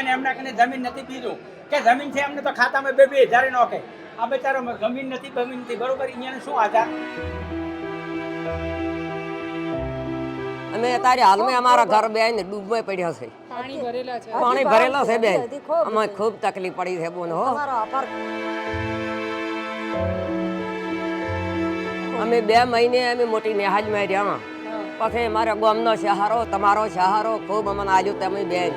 એને એમના કને જમીન નથી કીધું કે જમીન છે એમને તો ખાતામાં બે બે હજાર નોખે. આ બચારો જમીન નથી જમીન નથી. બરોબર અહીંયા શું આધાર? અમે અત્યારે હાલમાં અમારા ઘર બેન ડૂબમાં પડ્યા છે. પાણી ભરેલા છે. પાણી ભરેલો છે બેન અમે ખૂબ તકલીફ પડી છે બોન હો. અમે બે મહિને અમે મોટી નેહાજમાં રહ્યા પછી મારા ગામનો સહારો તમારો સહારો ખૂબ અમને આલ્યો તમે બેન.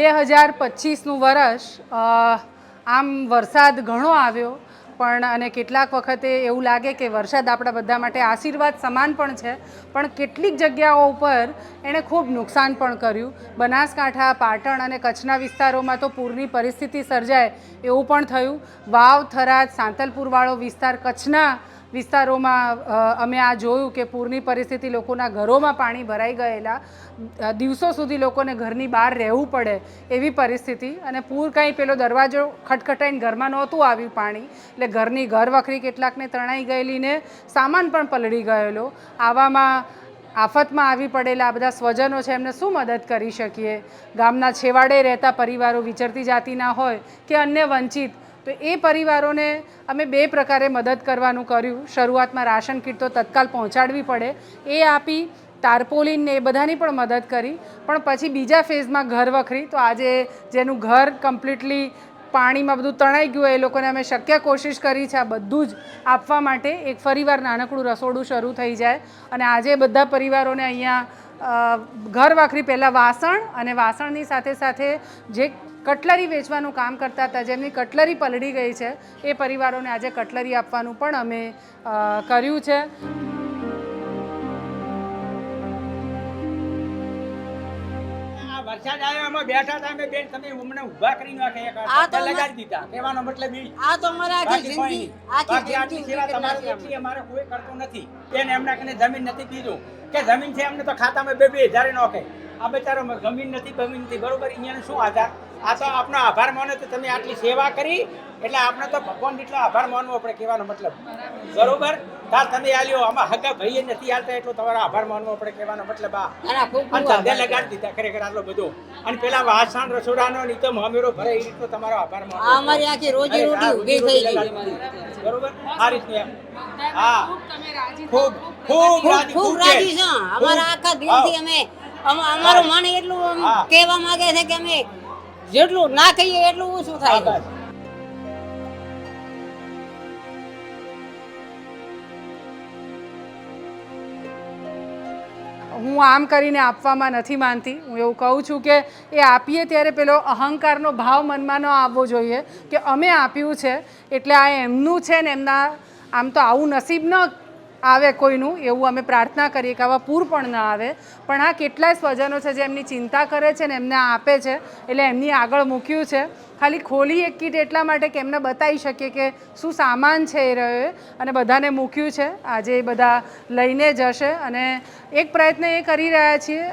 બે હજાર પચીસનું વર્ષ આમ વરસાદ ઘણો આવ્યો, પણ અને કેટલાક વખતે એવું લાગે કે વરસાદ આપણા બધા માટે આશીર્વાદ સમાન પણ છે, પણ કેટલીક જગ્યાઓ ઉપર એણે ખૂબ નુકસાન પણ કર્યું. બનાસકાંઠા, પાટણ અને કચ્છના વિસ્તારોમાં તો પૂરની પરિસ્થિતિ સર્જાય એવું પણ થયું. વાવ, થરાદ, સાંતલપુરવાળો વિસ્તાર કચ્છના વિસ્તારોમાં અમે આ જોયું કે પૂરની પરિસ્થિતિ લોકોના ઘરોમાં પાણી ભરાઈ ગયેલા. દિવસો સુધી લોકોને ઘરની બહાર રહેવું પડે એવી પરિસ્થિતિ અને પૂર કાંઈ પેલો દરવાજો ખટખટાઈને ઘરમાં નહોતું આવ્યું પાણી. એટલે ઘરની ઘર વખરી કેટલાકને તણાઈ ગયેલી ને સામાન પણ પલળી ગયેલો. આવામાં આફતમાં આવી પડેલા આ બધા સ્વજનો છે, એમને શું મદદ કરી શકીએ? ગામના છેવાડે રહેતા પરિવારો વિચરતી જાતિના હોય કે અન્ય વંચિત તો એ પરિવારોને અમે બે પ્રકારે મદદ કરવાનું કર્યું. શરૂઆતમાં રાશન કીટ તો તત્કાલ પહોંચાડવી પડે. એ આપી, તારપોલીનને એ બધાની પણ મદદ કરી. પણ પછી બીજા ફેઝમાં ઘર વખરી. તો આજે જેનું ઘર કમ્પ્લીટલી પાણીમાં બધું તણાઈ ગયું એ લોકોને અમે શક્ય કોશિશ કરી છે આ બધું જ આપવા માટે. એક ફરીવાર નાનકડું રસોડું શરૂ થઈ જાય. અને આજે બધા પરિવારોને અહીંયા ઘર વાખરી પહેલાં વાસણ અને વાસણની સાથે સાથે જે કટલરી વેચવાનું કામ કરતા હતા જેમની કટલરી પલળી ગઈ છે એ પરિવારોને આજે કટલરી આપવાનું પણ અમે કર્યું છે. આ વરસાદ આવ્યો એમાં બેઠા હતા અમે બેન તમે અમને ઊભા કરી નાખે એક આ તો લગાડી દીધા. કહેવાનો મતલબ ઈ આ તો અમારે આખી કોઈ જિંદગી નહીં. આખી બાકી આટલી જિંદગી સેવા તમારે અમારે કોઈ કરતું નથી. એને એમના કને જમીન નથી કીધું. કે જમીન છે એમને તો ખાતામાં બે બે હજાર નોખે. આ બચારો જમીન નથી બમીન નથી બરોબર? અહીંયા શું આધાર? આ તો આપનો આભાર માનો તો તમે આટલી સેવા કરી. એટલે આપણે તો ભગવાન જેટલો આભાર માનવો આપણે કહેવાનો મતલબ. બરોબર? તાર તમે આલ્યો આમાં હગા ભાઈએ નથી આલતા એટલો તમારો આભાર માનવો આપણે કહેવાનો મતલબ આ. અને ધંધે લગાડી દીધા ખરેખર આટલો બધો. અને પેલા વાસણ રસોડાનો ની તો મામેરો ભરે એ રીતનો તમારો આભાર માનવો અમારી આખી રોજી રોટી ઊભી થઈ ગઈ. બરોબર? આ રીતનું એમ. હા. ખૂબ ખૂબ ખૂબ રાજી, ખૂબ રાજી છે. અમારા આખા દિલથી અમે અમારું મન એટલું. કહેવા માંગે છે કે અમે જેટલું ના કહીએ એટલું ઓછું થાય હું આમ કરીને આપવામાં નથી માનતી. હું એવું કહું છું કે એ આપીએ ત્યારે પેલો અહંકારનો ભાવ મનમાં ન આવવો જોઈએ કે અમે આપ્યું છે એટલે આ એમનું છે ને એમના આમ તો આવું નસીબ ન આવે કોઈનું, એવું અમે પ્રાર્થના કરીએ કે આવા પૂર પણ ન આવે. પણ આ કેટલાય સ્વજનો છે જે એમની ચિંતા કરે છે ને એમને આપે છે, એટલે એમની આગળ મૂક્યું છે. ખાલી ખોલી એક કીટ એટલા માટે કે એમને બતાવી શકીએ કે શું સામાન છે એ રહ્યો એ. અને બધાને મૂક્યું છે. આજે એ બધા લઈને જશે અને એક પ્રયત્ન એ કરી રહ્યા છીએ.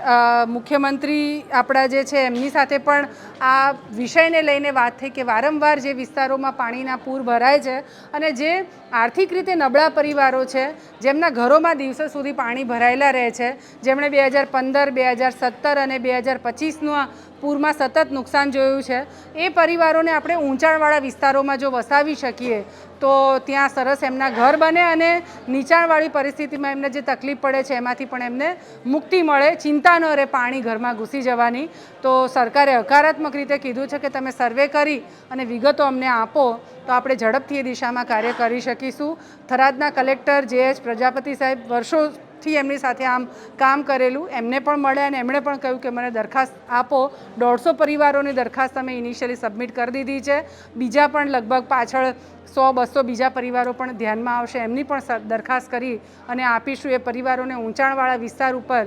મુખ્યમંત્રી આપણા જે છે એમની સાથે પણ આ વિષયને લઈને વાત થઈ કે વારંવાર જે વિસ્તારોમાં પાણીના પૂર ભરાય છે અને જે આર્થિક રીતે નબળા પરિવારો છે, જેમના ઘરોમાં દિવસો સુધી પાણી ભરાયેલા રહે છે, જેમણે બે હજાર પંદર, બે હજાર સત્તર અને બે હજાર પચીસનું પૂરમાં સતત નુકસાન જોયું છે. એ પરિવારોને આપણે ઊંચાણવાળા વિસ્તારોમાં જો વસાવી શકીએ, તો ત્યાં સરસ એમના ઘર બને અને નીચાણવાળી પરિસ્થિતિમાં એમને જે તકલીફ પડે છે, એમાંથી પણ એમને મુક્તિ મળે. ચિંતા ન રહે પાણી ઘરમાં ઘૂસી જવાની. તો સરકારે હકારાત્મક રીતે કીધું છે કે તમે સર્વે કરી અને વિગતો અમને આપો, તો આપણે ઝડપથી એ દિશામાં કાર્ય કરી શકીશું. થરાદના કલેક્ટર જે એચ પ્રજાપતિ સાહેબ વર્ષોથી એમની સાથે આમ કામ કરેલું. એમને પણ મળે અને એમણે પણ કહ્યું કે મને દરખાસ્ત આપો. દોઢસો પરિવારોની દરખાસ્ત અમે ઇનિશિયલી સબમિટ કરી દીધી છે. બીજા પણ લગભગ પાછળ સો, બસો બીજા પરિવારો પણ ધ્યાનમાં આવશે. એમની પણ દરખાસ્ત કરી અને આપીશું. એ પરિવારોને ઊંચાણવાળા વિસ્તાર ઉપર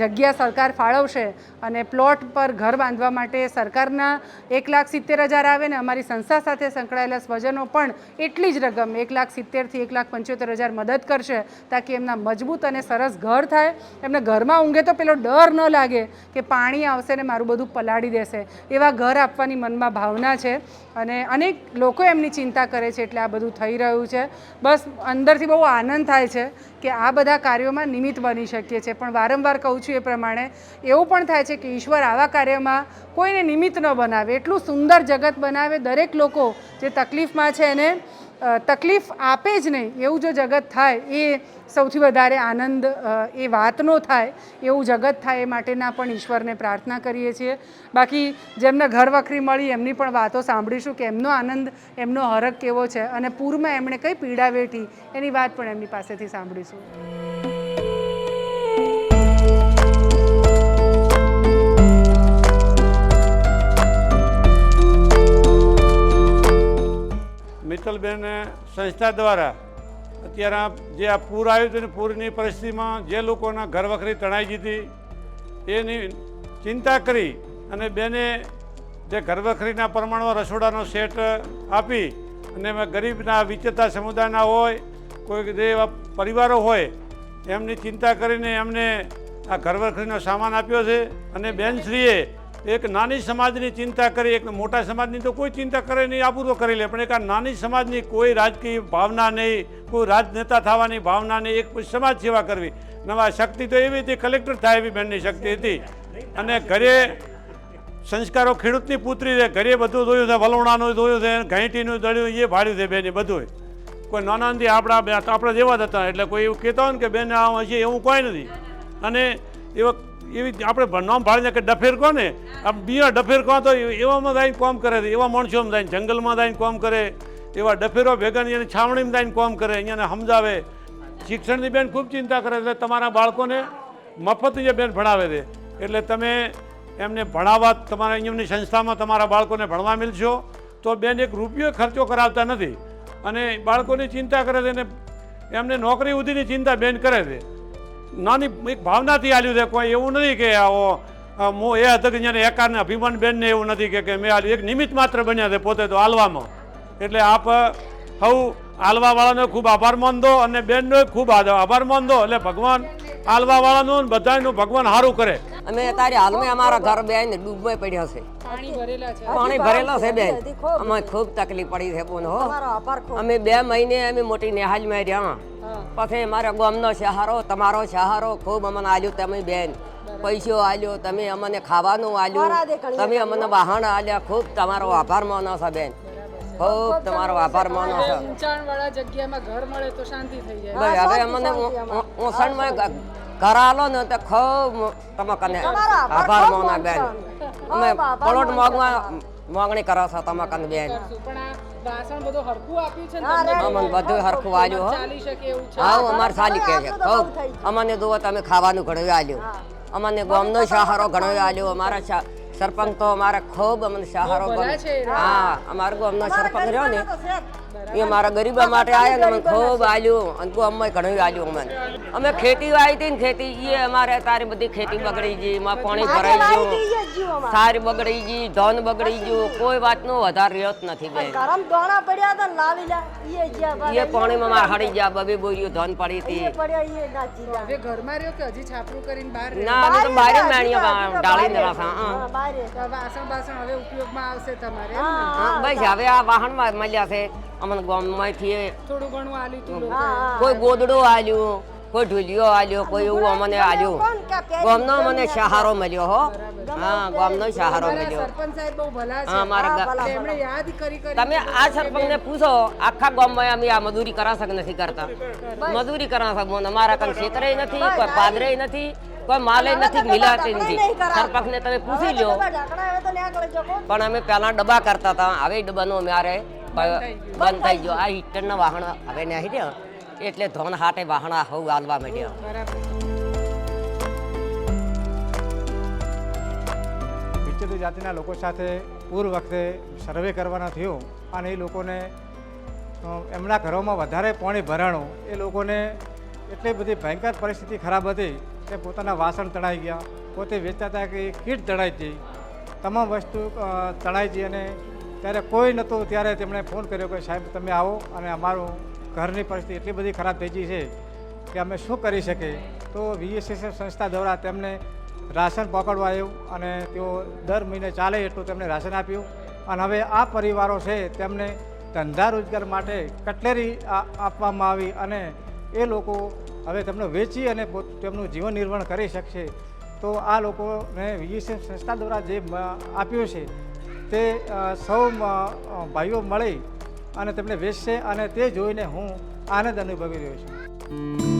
જગ્યા સરકાર ફાળવશે અને પ્લોટ પર ઘર બાંધવા માટે સરકારના એક લાખ સિત્તેર હજાર આવે ને અમારી સંસ્થા સાથે સંકળાયેલા સ્વજનો પણ એટલી જ રકમ એક લાખ સિત્તેરથી એક લાખ પંચોતેર હજાર મદદ કરશે, તાકી એમના મજબૂત અને સરસ ઘર થાય, એમને ઘરમાં ઊંઘે તો પેલો ડર ન લાગે કે પાણી આવશે ને મારું બધું પલાળી દેશે. એવા ઘર આપવાની મનમાં ભાવના છે અને અનેક લોકો એમની ચિંતા કરે છે એટલે આ બધું થઈ રહ્યું છે. બસ અંદરથી બહુ આનંદ થાય છે કે આ બધા કાર્યોમાં નિમિત્ત બની શકીએ છીએ. પણ વારંવાર કહું છું એ પ્રમાણે એવું પણ થાય છે કે ઈશ્વર આવા કાર્યમાં કોઈને નિમિત્ત ન બનાવે. એટલું સુંદર જગત બનાવે દરેક લોકો જે તકલીફમાં છે એને તકલીફ આપે જ નહીં. એવું જો જગત થાય, એ સૌથી વધારે આનંદ એ વાતનો થાય, એવું જગત થાય, એ માટેના પણ ઈશ્વરને પ્રાર્થના કરીએ છીએ. બાકી જેમને ઘર વખરી મળી, એમની પણ વાતો સાંભળીશું કે એમનો આનંદ, એમનો હરક કેવો છે અને પૂરમાં એમણે કઈ પીડા વેઠી, એની વાત પણ એમની પાસેથી સાંભળીશું. મિત્તલબેન સંસ્થા દ્વારા અત્યારે આ જે આ પૂર આવ્યું હતું ને પૂરની પરિસ્થિતિમાં જે લોકોના ઘર વખરી તણાઈ ગઈ એની ચિંતા કરી અને બેને જે ઘર વખરીના પ્રમાણમાં રસોડાનો સેટ આપી અને એમાં ગરીબના વિચેતા સમુદાયના હોય કોઈ જે એવા પરિવારો હોય, એમની ચિંતા કરીને એમને આ ઘર વખરીનો સામાન આપ્યો છે અને બેનશ્રીએ એક નાની સમાજની ચિંતા કરી, એક મોટા સમાજની તો કોઈ ચિંતા કરે નહીં, આબુ તો કરી લે. પણ એક આ નાની સમાજની કોઈ રાજકીય ભાવના નહીં, કોઈ રાજનેતા થવાની ભાવના નહીં, એક સમાજ સેવા કરવી. નવા શક્તિ તો એવી હતી, કલેક્ટર થાય એવી બેનની શક્તિ હતી. અને ઘરે સંસ્કારો ખેડૂતની પુત્રી છે, ઘરે બધું જોયું છે, વલોણાનું જોયું છે ઘાંટીનું દળ્યું, એ ભાડ્યું છે બેને બધું કોઈ નાનાથી આપણા આપણા જેવા જ હતા, એટલે કોઈ એવું કહેતા હોય ને કે બેન આ હશે એવું કોઈ નથી. અને એવા એવી આપણે નામ ભાળીને કે ડફેર કહો ને આમ બિયા ડફેર કહો તો એવામાં જઈને કોમ કરે છે. એવા માણસોમાં દાઈને જંગલમાં જઈને કોમ કરે. એવા ડફેરો ભેગા ને છાવણીમાં દાઈને કોમ કરે. અહીંયાને સમજાવે. શિક્ષણની બેન ખૂબ ચિંતા કરે એટલે તમારા બાળકોને મફત જે બેન ભણાવે છે. એટલે તમે એમને ભણાવવા તમારા એમની સંસ્થામાં તમારા બાળકોને ભણવા મિલશો તો બેન એક રૂપિયો ખર્ચો કરાવતા નથી. અને બાળકોની ચિંતા કરે છે અને એમને નોકરી સુધીની ચિંતા બેન કરે છે. નાની એક ભાવનાથી આલ્યું છે. કોઈ એવું નથી કે આવો મો એ હતો કે જેને એકાને અભિમાન બેનને એવું નથી કે કે મેં આલ્યું. એક નિમિત્ત માત્ર બન્યા છે પોતે તો આલવામાં. એટલે આપ હવ આલવાવાળાનો ખૂબ આભાર માનદો અને બેનનો ખૂબ આભાર માનદો એટલે ભગવાન આલવાવાળાનું ને બધાનું ભગવાન સારું કરે. અમે અત્યારે હાલમાં અમારા ઘર બેન ડૂબમાં પડ્યા છે. પાણી ભરેલા છે. પાણી છે બેન અમે ખૂબ. તકલીફ પડી છે બોન હો. અમે બે મહિને અમે મોટી નિહાલમાં રહ્યા પછી મારા ગામનો સહારો તમારો સહારો ખૂબ અમને આલ્યું તમે બેન. પૈસો આલ્યો તમે અમને ખાવાનું આલ્યું. તમે અમને વાહન આલ્યા. ખૂબ તમારો આભાર માનો છો બેન. ખૂબ તમારો આભાર માનો છો. ઊંચાણવાળા જગ્યામાં ઘર મળે તો શાંતિ થઈ જાય. હવે અમને ઓસણમાં ઘર આલો ને તો ખૂબ તમે કને આભાર માનો બેન અમે પલોટ મોગમાં માંગણી કરો છો તમે કને બેન પણ આ વાસણ બધું હરખું આપ્યું છે ને તમને? અમને બધું હરખું આલ્યું હો. ચાલી શકે એવું છે. હા અમારે સાલી કહે છે. ખૂબ અમને જુઓ તમે ખાવાનું ઘણું આલ્યું. અમને ગામનો સહારો ઘણો આલ્યો. અમારા સા- સરપંચ તો અમારે ખૂબ અમને સહારો ભલા છે એ હા અમારો ગામનો સરપંચ રહ્યો ને. એ મારા ગરીબા માટે આવ્યા ને ખૂબ આલ્યું અને અમે ઘણું આલ્યું અમને. અમે ખેતી વાવી હતી ને ખેતી એ અમારે તારી બધી ખેતી બગડી ગઈ એમાં પાણી ભરાઈ ગયું. સારી બગડી ગઈ ધન બગડી ગયું કોઈ વાતનો વધારે રહ્યો જ નથી બેન. ગરમ દોણા પડ્યા હતા લાવી લા એ પાણીમાં મારે હળી ગયા બબે બોરીઓ ધન પડી હતી. હવે ઘરમાં રહ્યો કે હજી છાપરું કરીને બહાર ના અમે તો બહાર મેણીઓ ડાળીને રાખા હા. વાસણ બાસણ હવે ઉપયોગમાં આવશે તમારે હા, બસ હવે આ વાહનમાં મળ્યા છે. અમને ગામમાંથી થોડું ઘણું આલ્યું કોઈ ગોદડું આલ્યું કોઈ ઢોલિયો આલ્યો કોઈ એવું અમને આલ્યું. ગામનો મને સહારો મળ્યો હો. હા ગામનો સહારો મળ્યો. સરપંચ સાહેબ બહુ ભલા છે. હા મારા તમે આ સરપંચને પૂછો આખા ગામમાં અમે આ મજૂરી કરા શક નથી કરતા. મજૂરી કરા શક અમારા કઈ ક્ષેત્રે નથી કોઈ પાદરે નથી કોઈ માલે નથી મિલાતી નથી. સરપંચને તમે પૂછી લો પણ અમે પહેલા ડબ્બા કરતા હતા. હવે ડબ્બાનો અમારે બંધ થઈ ગયો. આ હિટરના વાહન હવે નહીં રહ્યો એટલે ધોન હાટે વાહન હવ હાલવા માંડ્યા. બરાબર. વિચિત્ર જાતિના લોકો સાથે પૂર વખતે સર્વે કરવાનો થયો અને એ લોકોને એમના ઘરોમાં વધારે પાણી ભરાણું. એ લોકોને એટલી બધી ભયંકર પરિસ્થિતિ ખરાબ હતી કે પોતાના વાસણ તણાઈ ગયા. પોતે વેચતા હતા કે કીટ તણાઈ હતી તમામ વસ્તુ તણાઈ હતી અને ત્યારે કોઈ નહોતું, ત્યારે તેમણે ફોન કર્યો કે સાહેબ તમે આવો અને અમારું ઘરની પરિસ્થિતિ એટલી બધી ખરાબ થઈ ગઈ છે કે અમે શું કરી શકીએ? તો વીએસએસએફ સંસ્થા દ્વારા તેમને રાશન પકડવા આવ્યું અને તેઓ દર મહિને ચાલે એટલું તેમને રાશન આપ્યું. અને હવે આ પરિવારો છે તેમને ધંધા રોજગાર માટે કટલેરી આપવામાં આવી અને એ લોકો હવે તેમને વેચી અને તેમનું જીવન નિર્વહન કરી શકશે. તો આ લોકોને વીએસએફ સંસ્થા દ્વારા જે આપ્યું છે તે સૌ ભાઈઓ મળી અને તેમને વેચશે અને તે જોઈને હું આનંદ અનુભવી રહ્યો છું.